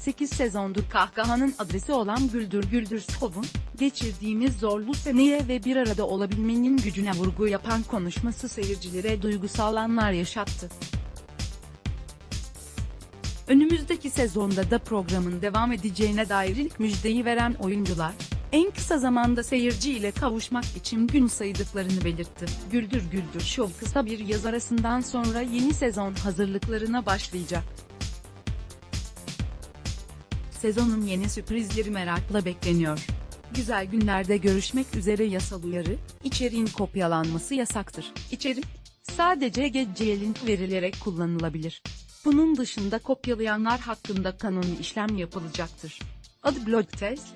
8 sezondur kahkahanın adresi olan Güldür Güldür Show'un, geçirdiğimiz zorlu seneye ve bir arada olabilmenin gücüne vurgu yapan konuşması seyircilere duygusal anlar yaşattı. Önümüzdeki sezonda da programın devam edeceğine dair ilk müjdeyi veren oyuncular, en kısa zamanda seyirciyle kavuşmak için gün saydıklarını belirtti. Güldür Güldür Show kısa bir yaz arasından sonra yeni sezon hazırlıklarına başlayacak. Sezonun yeni sürprizleri merakla bekleniyor. Güzel günlerde görüşmek üzere yasal uyarı, içeriğin kopyalanması yasaktır. İçerik, sadece gece link verilerek kullanılabilir. Bunun dışında kopyalayanlar hakkında kanuni işlem yapılacaktır. Adı Blog Test,